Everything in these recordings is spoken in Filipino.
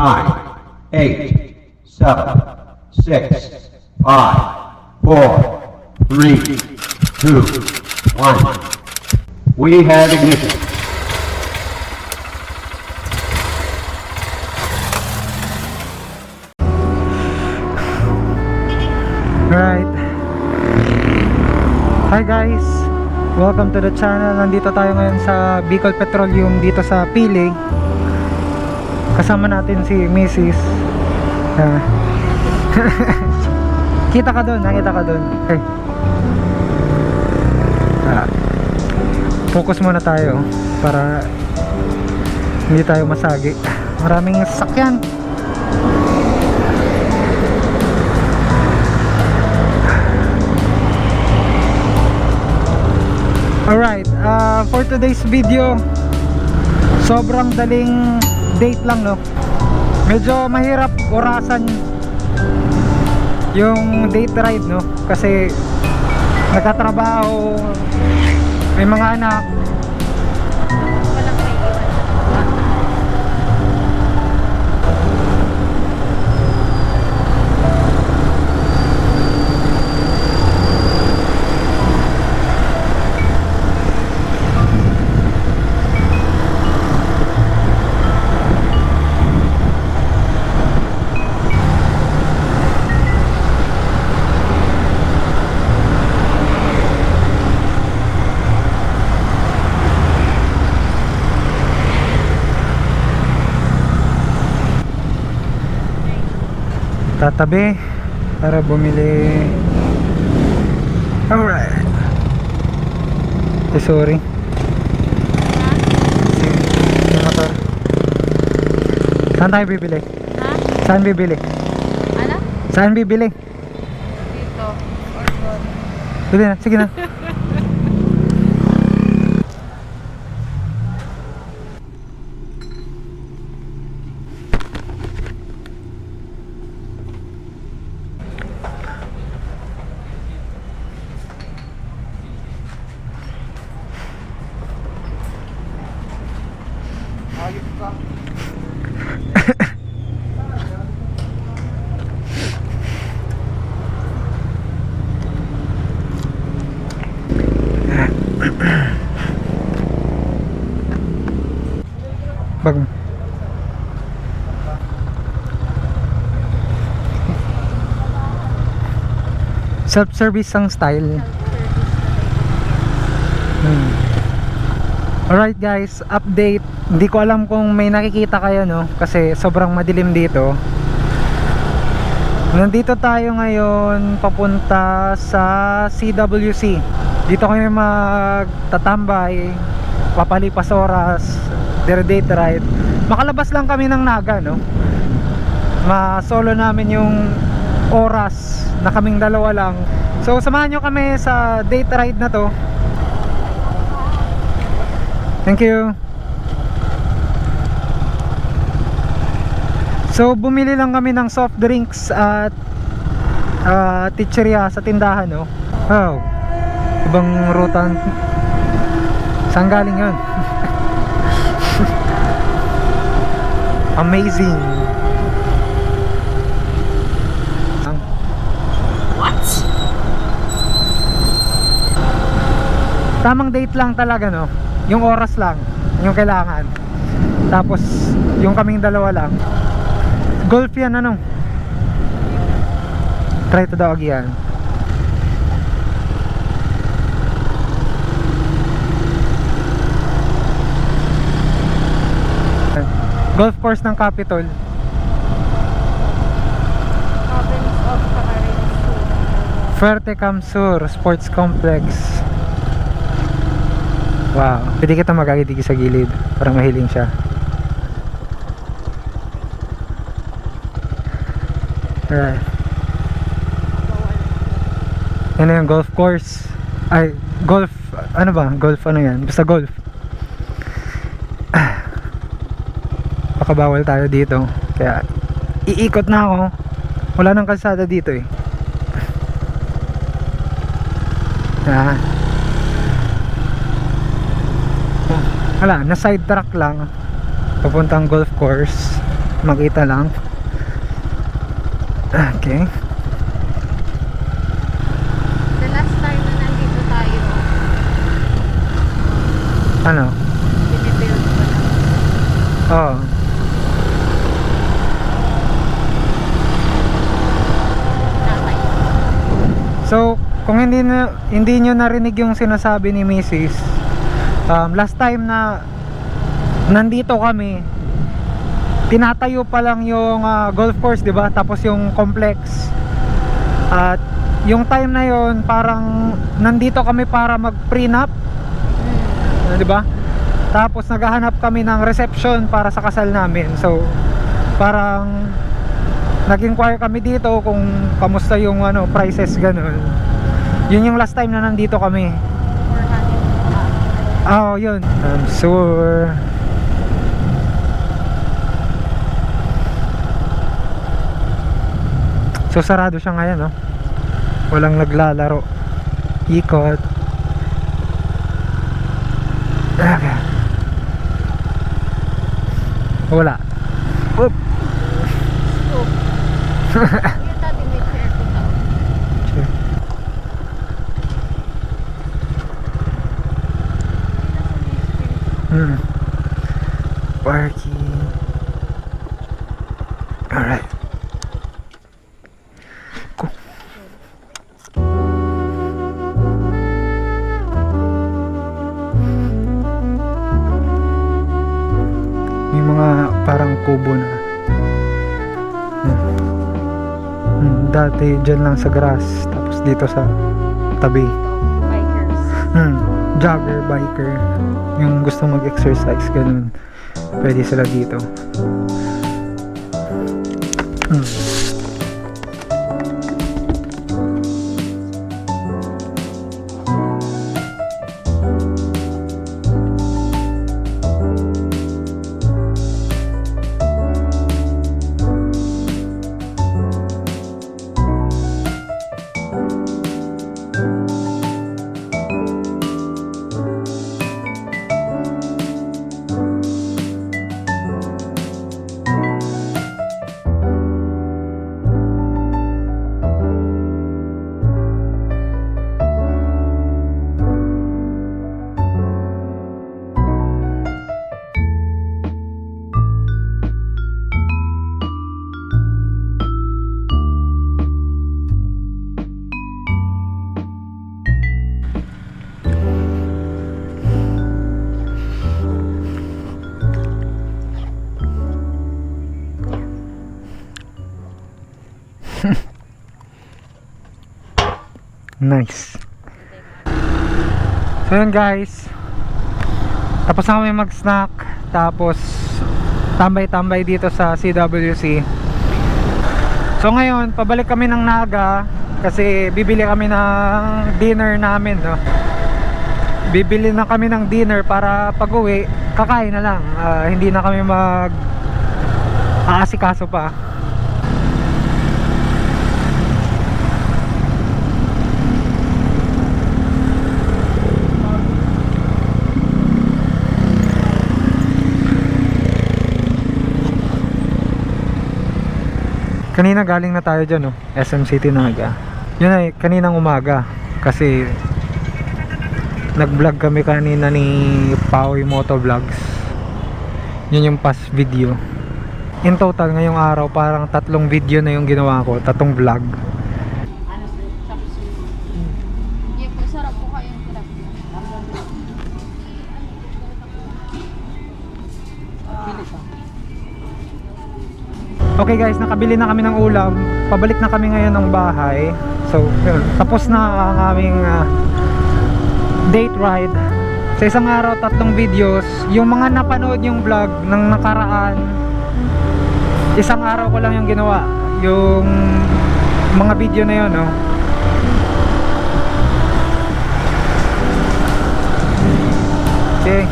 nine, eight, seven, six, five, four, three, two, one. We have ignition. Right. Hi guys. Welcome to the channel. Nandito tayo ngayon sa Bicol Petroleum dito sa Pili. Kasama natin si Mrs. Ah. kita ka doon, nakita ka doon. Okay. Ah. Focus muna tayo para hindi tayo masagi. Maraming sakyan. Alright, uh, for today's video Sobrang daling date lang no? Medyo mahirap orasan Yung date ride no? Kasi Nagtatrabaho May mga anak Tatabi Para bumili Alright Eh sorry Yung motor Saan tayo bibili? Ha? Saan bibili? Ano? Saan bibili? Dito. Or doon. Sige na, sige na. Bag Self-service ang style. Hmm. Alright guys, update. Hindi ko alam kung may nakikita kayo no kasi sobrang madilim dito. Nandito tayo ngayon papunta sa CWC. Dito kami magtatambay, papalipas oras, dire date ride. Makalabas lang kami ng Naga no. Ma-solo namin yung oras na kaming dalawa lang. So samahan nyo kami sa date ride na to. Thank you. So bumili lang kami ng soft drinks at uh, teacheria sa tindahan no. Wow. Ibang ruta. Saan galing yun? Amazing. What? Tamang date lang talaga no. Yung oras lang yung kailangan. Tapos yung kaming dalawa lang. Golf yan ano. Try to dog yan. Golf course ng Capitol. Province of Camarines Fuerte Camsur Sports Complex. Wow, pwede kita magagitigi sa gilid para mahiling siya. Alright. Na yung golf course. Ay, golf, ano ba? Golf ano yan? Basta golf. Ah. Baka bawal tayo dito. Kaya, iikot na ako. Wala nang kalsada dito eh. Ah. Wala, na side track lang. Papuntang golf course. makita lang. Okay. The last time na nandito tayo, Ano? binibuild ko lang. Oh. So, kung hindi na hindi niyo narinig yung sinasabi ni Mrs. Um, last time na nandito kami, tinatayo pa lang yung ah, golf course, 'di ba? Tapos yung complex. At yung time na yon parang nandito kami para mag-prenup, Hmm. 'di ba? Tapos naghahanap kami ng reception para sa kasal namin. So, parang nag-inquire kami dito kung kamusta yung ano prices ganun. Yun yung last time na nandito kami. 400 Oh, yun. I'm sure. So sarado siya ngayon, no? Walang naglalaro. Ikot. Okay. Wala. Oop. Scoop. Yung dati may chair ko tao. Sure. Hmm. Parking. Alright. May mga parang kubo na. Hmm. Hmm, dati dyan lang sa grass. Tapos dito sa tabi. Bikers. Hmm, jogger, biker, yung gusto mag-exercise, ganun. Pwede sila dito. Nice. So yun guys. Tapos na kami mag-snack. Tapos tambay-tambay dito sa CWC. So ngayon, pabalik kami ng Naga kasi bibili kami ng dinner namin, no. Bibili na kami ng dinner para pag-uwi, kakain na lang. Ah, hindi na kami mag aasikaso pa. Kanina galing na tayo dyan, no? SM City Naga. Yun ay, kaninang umaga. Kasi, nag-vlog kami kanina ni Paui Moto Vlogs. Yun yung past video. In total, ngayong araw, parang tatlong video na yung ginawa ko. Tatlong vlog. Okay guys, nakabili na kami ng ulam. Pabalik na kami ngayon ng bahay. So, yun, tapos na ang aming ah, date ride. Sa isang araw, tatlong videos. Yung mga napanood yung vlog ng nakaraan, isang araw ko lang yung ginawa. Yung mga video na yun, no? Okay.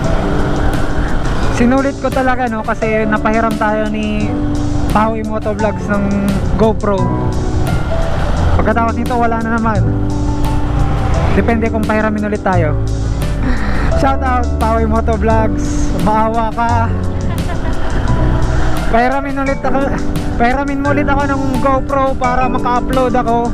Sinulit ko talaga, no? Kasi napahiram tayo ni Paui Moto Vlogs ng GoPro. Pagkatapos nito wala na naman. Depende kung pahiramin ulit tayo. Shout out Paui Moto Vlogs Maawa ka. Pairamin ulit ako, pairamin mo ulit ako ng GoPro para maka-upload ako